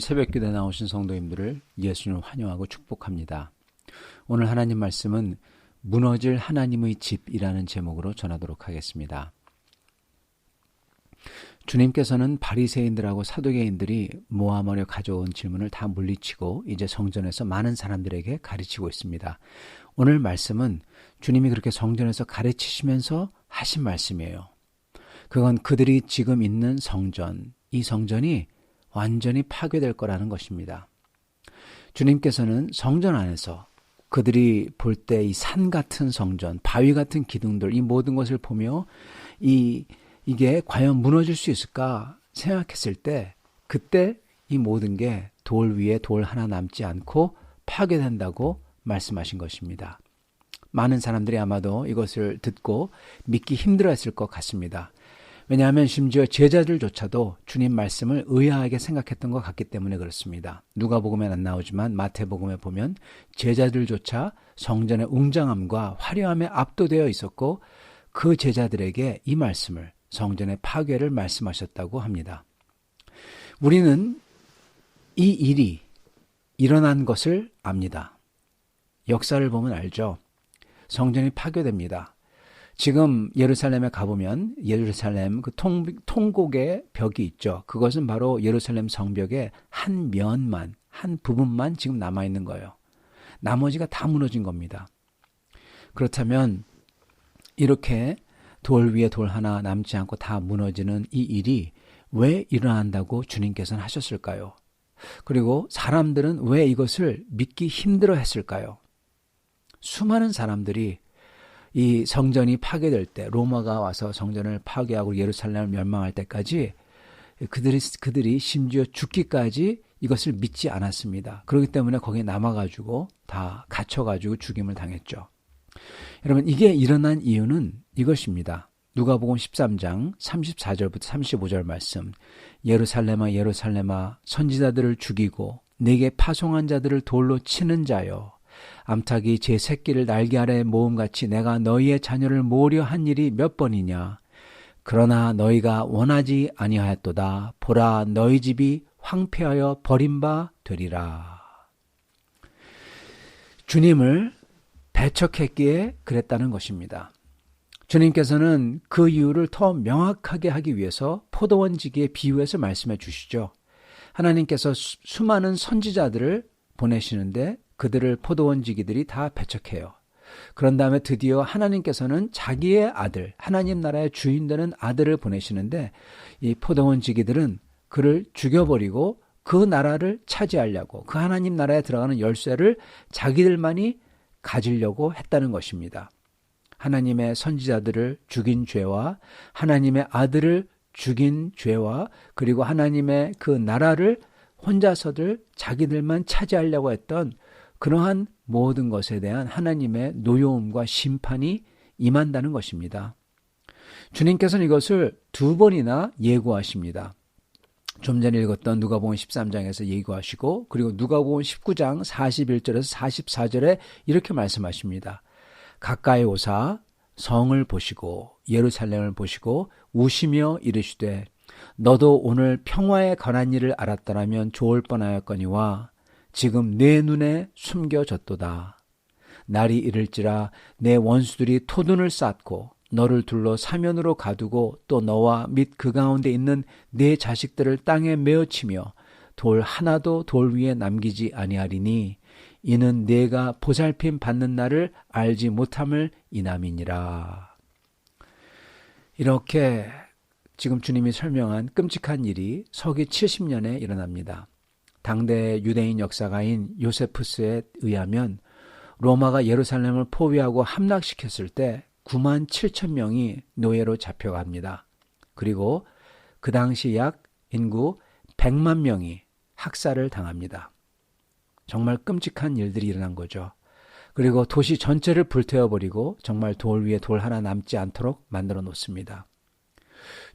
오늘 새벽 기도에 나오신 성도님들을 예수님 환영하고 축복합니다. 오늘 하나님 말씀은 무너질 하나님의 집이라는 제목으로 전하도록 하겠습니다. 주님께서는 바리새인들하고 사도계인들이 모함하려 가져온 질문을 다 물리치고 이제 성전에서 많은 사람들에게 가르치고 있습니다. 오늘 말씀은 주님이 그렇게 성전에서 가르치시면서 하신 말씀이에요. 그건 그들이 지금 있는 성전, 이 성전이 완전히 파괴될 거라는 것입니다. 주님께서는 성전 안에서 그들이 볼 때 이 산 같은 성전, 바위 같은 기둥들, 이 모든 것을 보며 이, 이게 과연 무너질 수 있을까 생각했을 때 그때 이 모든 게 돌 위에 돌 하나 남지 않고 파괴된다고 말씀하신 것입니다. 많은 사람들이 아마도 이것을 듣고 믿기 힘들어 했을 것 같습니다. 왜냐하면 심지어 제자들조차도 주님 말씀을 의아하게 생각했던 것 같기 때문에 그렇습니다. 누가복음엔 안 나오지만 마태복음에 보면 제자들조차 성전의 웅장함과 화려함에 압도되어 있었고 그 제자들에게 이 말씀을 성전의 파괴를 말씀하셨다고 합니다. 우리는 이 일이 일어난 것을 압니다. 역사를 보면 알죠. 성전이 파괴됩니다. 지금 예루살렘에 가보면 예루살렘 그 통, 통곡의 벽이 있죠. 그것은 바로 예루살렘 성벽의 한 면만, 한 부분만 지금 남아있는 거예요. 나머지가 다 무너진 겁니다. 그렇다면 이렇게 돌 위에 돌 하나 남지 않고 다 무너지는 이 일이 왜 일어난다고 주님께서는 하셨을까요? 그리고 사람들은 왜 이것을 믿기 힘들어 했을까요? 수많은 사람들이 이 성전이 파괴될 때 로마가 와서 성전을 파괴하고 예루살렘을 멸망할 때까지 그들이 그들이 심지어 죽기까지 이것을 믿지 않았습니다. 그렇기 때문에 거기에 남아가지고 다 갇혀가지고 죽임을 당했죠. 여러분 이게 일어난 이유는 이것입니다. 누가복음 13장 34절부터 35절 말씀. 예루살렘아 예루살렘아 선지자들을 죽이고 내게 파송한 자들을 돌로 치는 자여 암탉이 제 새끼를 날개 아래 모음같이 내가 너희의 자녀를 모으려 한 일이 몇 번이냐 그러나 너희가 원하지 아니하였도다 보라 너희 집이 황폐하여 버림바 되리라 주님을 배척했기에 그랬다는 것입니다. 주님께서는 그 이유를 더 명확하게 하기 위해서 포도원 지기에 비유해서 말씀해 주시죠. 하나님께서 수많은 선지자들을 보내시는데 그들을 포도원 지기들이 다 배척해요. 그런 다음에 드디어 하나님께서는 자기의 아들, 하나님 나라의 주인 되는 아들을 보내시는데 이 포도원 지기들은 그를 죽여버리고 그 나라를 차지하려고 그 하나님 나라에 들어가는 열쇠를 자기들만이 가지려고 했다는 것입니다. 하나님의 선지자들을 죽인 죄와 하나님의 아들을 죽인 죄와 그리고 하나님의 그 나라를 혼자서들 자기들만 차지하려고 했던 그러한 모든 것에 대한 하나님의 노여움과 심판이 임한다는 것입니다. 주님께서는 이것을 두 번이나 예고하십니다. 좀 전에 읽었던 누가복음 13장에서 예고하시고 그리고 누가복음 19장 41절에서 44절에 이렇게 말씀하십니다. 가까이 오사 성을 보시고 예루살렘을 보시고 우시며 이르시되 너도 오늘 평화에 관한 일을 알았더라면 좋을 뻔하였거니와 지금 내 눈에 숨겨졌도다. 날이 이를지라 내 원수들이 토둔을 쌓고 너를 둘러 사면으로 가두고 또 너와 및 그 가운데 있는 내 자식들을 땅에 메어치며 돌 하나도 돌 위에 남기지 아니하리니 이는 내가 보살핌 받는 날을 알지 못함을 이남이니라. 이렇게 지금 주님이 설명한 끔찍한 일이 서기 70년에 일어납니다. 당대 유대인 역사가인 요세푸스에 의하면 로마가 예루살렘을 포위하고 함락시켰을 때 9만 7천 명이 노예로 잡혀갑니다. 그리고 그 당시 약 인구 100만 명이 학살을 당합니다. 정말 끔찍한 일들이 일어난 거죠. 그리고 도시 전체를 불태워버리고 정말 돌 위에 돌 하나 남지 않도록 만들어 놓습니다.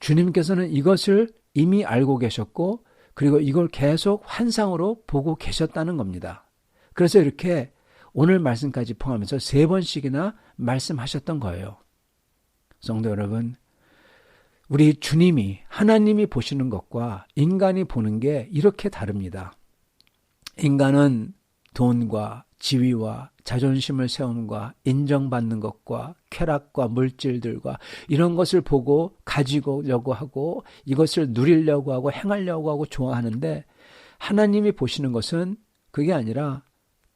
주님께서는 이것을 이미 알고 계셨고 그리고 이걸 계속 환상으로 보고 계셨다는 겁니다. 그래서 이렇게 오늘 말씀까지 포함해서 세 번씩이나 말씀하셨던 거예요. 성도 여러분, 우리 주님이, 하나님이 보시는 것과 인간이 보는 게 이렇게 다릅니다. 인간은 돈과 지위와 자존심을 세움과 인정받는 것과 쾌락과 물질들과 이런 것을 보고 가지고려고 하고 이것을 누리려고 하고 행하려고 하고 좋아하는데 하나님이 보시는 것은 그게 아니라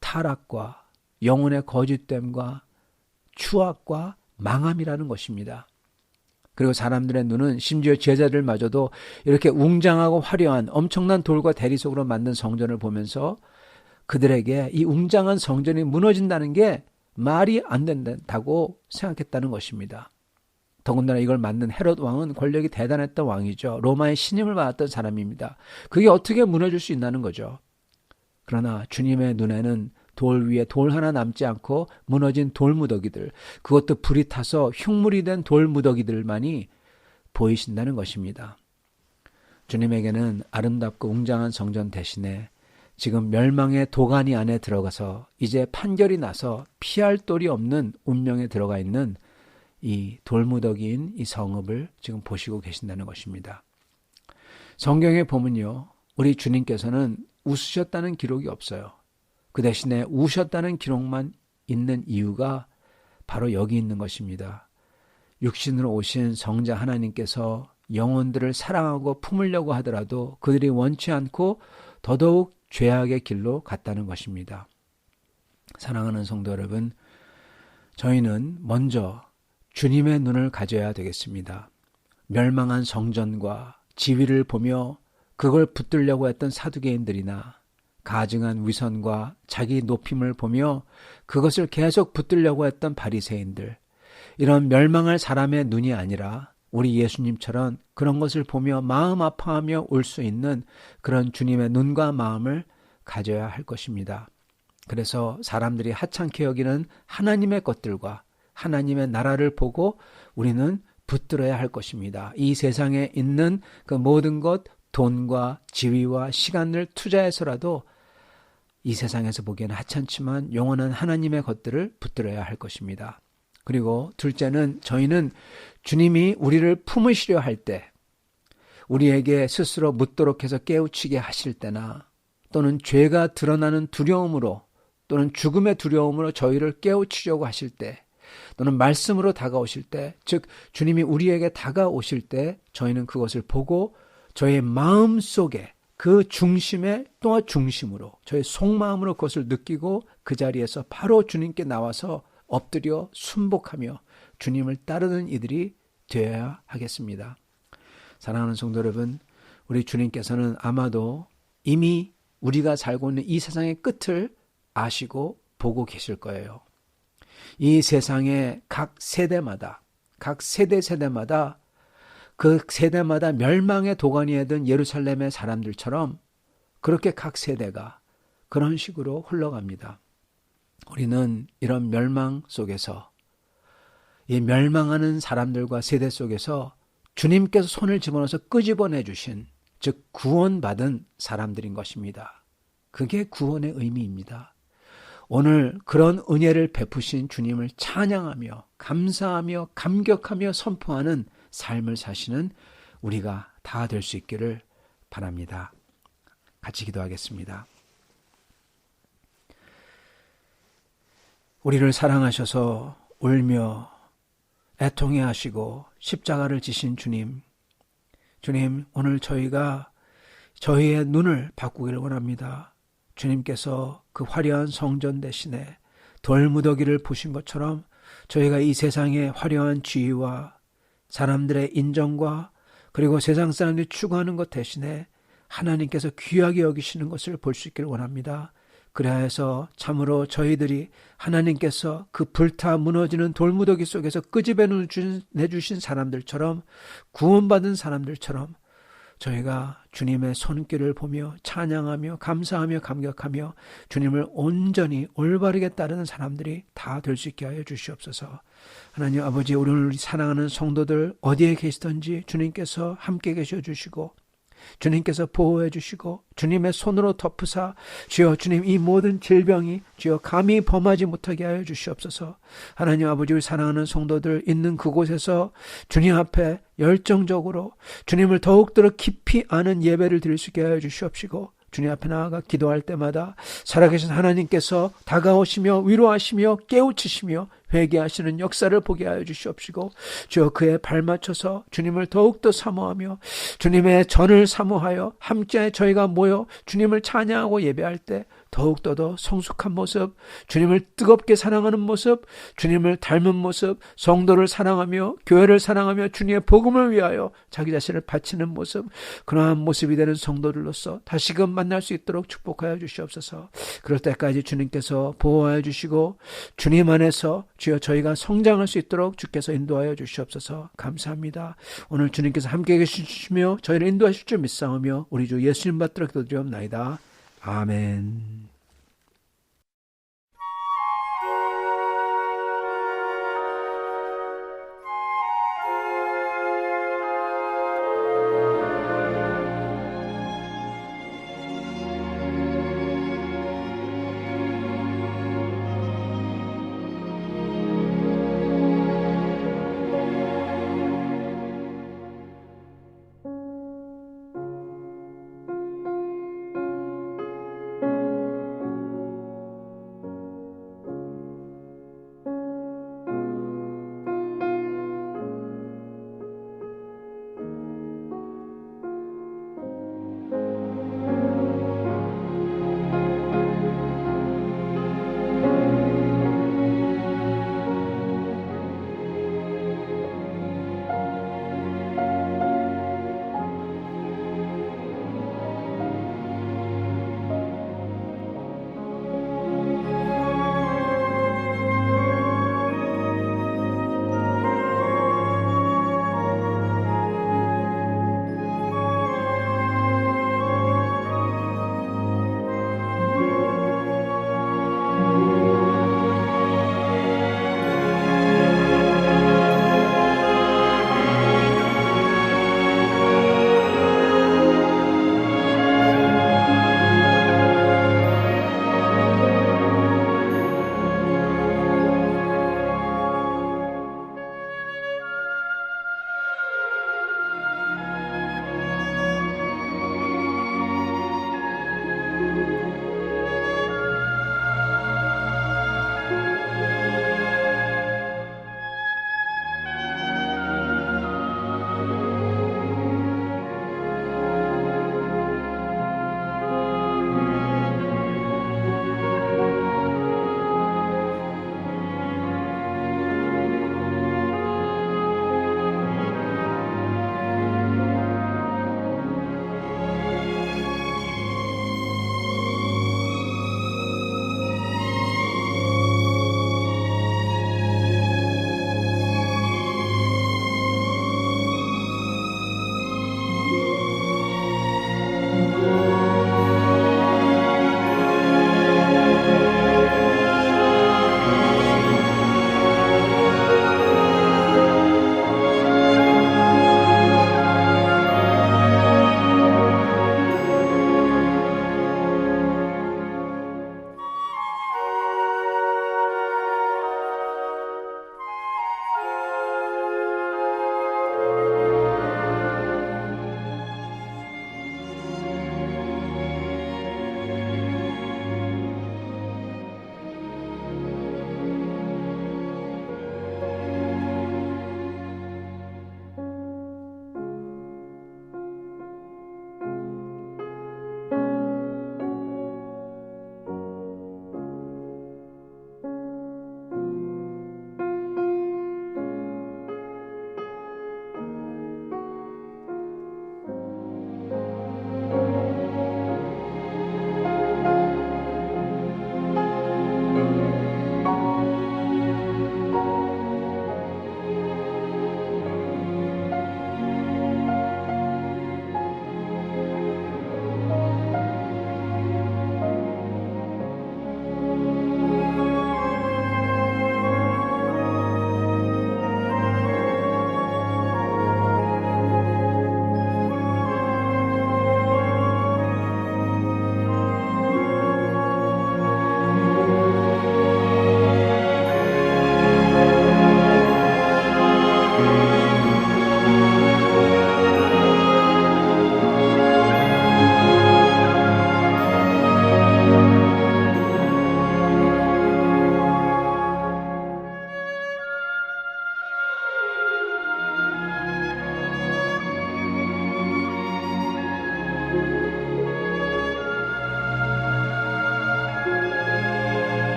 타락과 영혼의 거짓됨과 추악과 망함이라는 것입니다. 그리고 사람들의 눈은 심지어 제자들마저도 이렇게 웅장하고 화려한 엄청난 돌과 대리 속으로 만든 성전을 보면서 그들에게 이 웅장한 성전이 무너진다는 게 말이 안 된다고 생각했다는 것입니다. 더군다나 이걸 만든 헤롯 왕은 권력이 대단했던 왕이죠. 로마의 신임을 받았던 사람입니다. 그게 어떻게 무너질 수 있다는 거죠. 그러나 주님의 눈에는 돌 위에 돌 하나 남지 않고 무너진 돌무더기들, 그것도 불이 타서 흉물이 된 돌무더기들만이 보이신다는 것입니다. 주님에게는 아름답고 웅장한 성전 대신에 지금 멸망의 도가니 안에 들어가서 이제 판결이 나서 피할 돌이 없는 운명에 들어가 있는 이 돌무더기인 이 성읍을 지금 보시고 계신다는 것입니다. 성경에 보면요. 우리 주님께서는 웃으셨다는 기록이 없어요. 그 대신에 우셨다는 기록만 있는 이유가 바로 여기 있는 것입니다. 육신으로 오신 성자 하나님께서 영혼들을 사랑하고 품으려고 하더라도 그들이 원치 않고 더더욱 죄악의 길로 갔다는 것입니다. 사랑하는 성도 여러분, 저희는 먼저 주님의 눈을 가져야 되겠습니다. 멸망한 성전과 지위를 보며 그걸 붙들려고 했던 사두개인들이나 가증한 위선과 자기 높임을 보며 그것을 계속 붙들려고 했던 바리새인들 이런 멸망할 사람의 눈이 아니라 우리 예수님처럼 그런 것을 보며 마음 아파하며 올 수 있는 그런 주님의 눈과 마음을 가져야 할 것입니다. 그래서 사람들이 하찮게 여기는 하나님의 것들과 하나님의 나라를 보고 우리는 붙들어야 할 것입니다. 이 세상에 있는 그 모든 것, 돈과 지위와 시간을 투자해서라도 이 세상에서 보기에는 하찮지만 영원한 하나님의 것들을 붙들어야 할 것입니다. 그리고 둘째는 저희는 주님이 우리를 품으시려 할 때, 우리에게 스스로 묻도록 해서 깨우치게 하실 때나 또는 죄가 드러나는 두려움으로 또는 죽음의 두려움으로 저희를 깨우치려고 하실 때 또는 말씀으로 다가오실 때, 즉 주님이 우리에게 다가오실 때 저희는 그것을 보고 저의 마음 속에 그 중심에 또 중심으로 저의 속마음으로 그것을 느끼고 그 자리에서 바로 주님께 나와서 엎드려 순복하며 주님을 따르는 이들이 되어야 하겠습니다. 사랑하는 성도 여러분, 우리 주님께서는 아마도 이미 우리가 살고 있는 이 세상의 끝을 아시고 보고 계실 거예요. 이 세상의 각 세대마다, 각 세대 세대마다 그 세대마다 멸망의 도가니에 든 예루살렘의 사람들처럼 그렇게 각 세대가 그런 식으로 흘러갑니다. 우리는 이런 멸망 속에서 이 멸망하는 사람들과 세대 속에서 주님께서 손을 집어넣어서 끄집어내 주신 즉 구원받은 사람들인 것입니다. 그게 구원의 의미입니다. 오늘 그런 은혜를 베푸신 주님을 찬양하며 감사하며 감격하며 선포하는 삶을 사시는 우리가 다 될 수 있기를 바랍니다. 같이 기도하겠습니다. 우리를 사랑하셔서 울며 애통해 하시고 십자가를 지신 주님, 주님, 오늘 저희가 저희의 눈을 바꾸기를 원합니다. 주님께서 그 화려한 성전 대신에 돌무더기를 보신 것처럼 저희가 이 세상의 화려한 지위와 사람들의 인정과 그리고 세상 사람들이 추구하는 것 대신에 하나님께서 귀하게 여기시는 것을 볼 수 있기를 원합니다. 그래야 해서 참으로 저희들이 하나님께서 그 불타 무너지는 돌무더기 속에서 끄집어 내주신 사람들처럼 구원받은 사람들처럼 저희가 주님의 손길을 보며 찬양하며 감사하며 감격하며 주님을 온전히 올바르게 따르는 사람들이 다 될 수 있게 하여 주시옵소서. 하나님 아버지 우리를 사랑하는 성도들 어디에 계시든지 주님께서 함께 계셔 주시고 주님께서 보호해 주시고 주님의 손으로 덮으사 주여 주님 이 모든 질병이 주여 감히 범하지 못하게 하여 주시옵소서. 하나님 아버지를 사랑하는 성도들 있는 그곳에서 주님 앞에 열정적으로 주님을 더욱더 깊이 아는 예배를 드릴 수 있게 하여 주시옵시고 주님 앞에 나아가 기도할 때마다 살아계신 하나님께서 다가오시며 위로하시며 깨우치시며 회개하시는 역사를 보게 하여 주시옵시고 주여 그에 발맞춰서 주님을 더욱더 사모하며 주님의 전을 사모하여 함께 저희가 모여 주님을 찬양하고 예배할 때 더욱더 더 성숙한 모습, 주님을 뜨겁게 사랑하는 모습, 주님을 닮은 모습, 성도를 사랑하며 교회를 사랑하며 주님의 복음을 위하여 자기 자신을 바치는 모습, 그러한 모습이 되는 성도들로서 다시금 만날 수 있도록 축복하여 주시옵소서. 그럴 때까지 주님께서 보호하여 주시고 주님 안에서 주여 저희가 성장할 수 있도록 주께서 인도하여 주시옵소서. 감사합니다. 오늘 주님께서 함께 계시며 저희를 인도하실 줄 믿사오며 우리 주 예수님 받들어 기도드리옵나이다. 아멘.